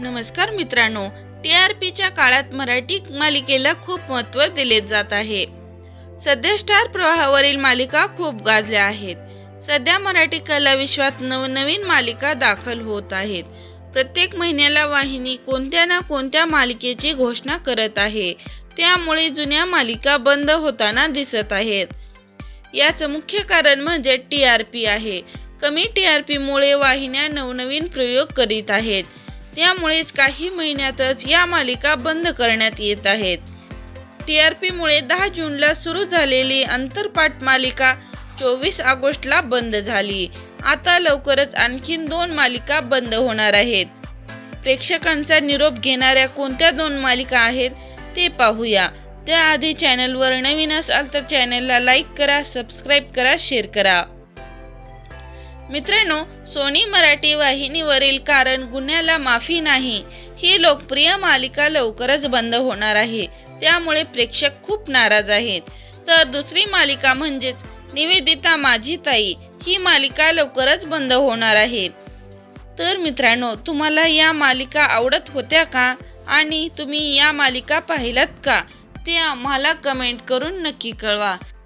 नमस्कार मित्रांनो T R पीच्या काळात मराठी मालिकेला खूप महत्त्व दिले जात आहे. सध्या स्टार प्रवाहावरील मालिका खूप गाजल्या आहेत. सध्या मराठी कला विश्वात नवनवीन मालिका दाखल होत आहेत. प्रत्येक महिन्याला वाहिनी कोणत्या ना कोणत्या मालिकेची घोषणा करत आहे. त्यामुळे जुन्या मालिका बंद होताना दिसत आहेत. याचं मुख्य कारण म्हणजे टी आर पी आहे. कमी टी आर पीमुळे वाहिन्या नवनवीन प्रयोग करीत आहेत. त्यामुळेच काही महिन्यातच या मालिका बंद करण्यात येत आहेत. टी आर पीमुळे दहा जूनला सुरू झालेली अंतरपाठ मालिका चोवीस ऑगस्टला बंद झाली. आता लवकरच आणखीन दोन मालिका बंद होणार आहेत. प्रेक्षकांचा निरोप घेणाऱ्या कोणत्या दोन मालिका आहेत ते पाहूया. त्याआधी चॅनलवर नवीन असाल तर चॅनलला लाईक करा सबस्क्राईब करा शेअर करा. मित्रांनो सोनी मराठी वाहिनीवरील कारण गुन्ह्याला माफी नाही. ही लोकप्रिय मालिका लवकरच बंद होणार आहे. त्यामुळे प्रेक्षक खूप नाराज आहेत. तर दुसरी मालिका म्हणजेच निवेदिता माझी ताई ही मालिका लवकरच बंद होणार आहे. तर मित्रांनो तुम्हाला या मालिका आवडत होत्या का? आणि तुम्ही या मालिका पाहिलात का? ते आम्हाला कमेंट करून नक्की कळवा.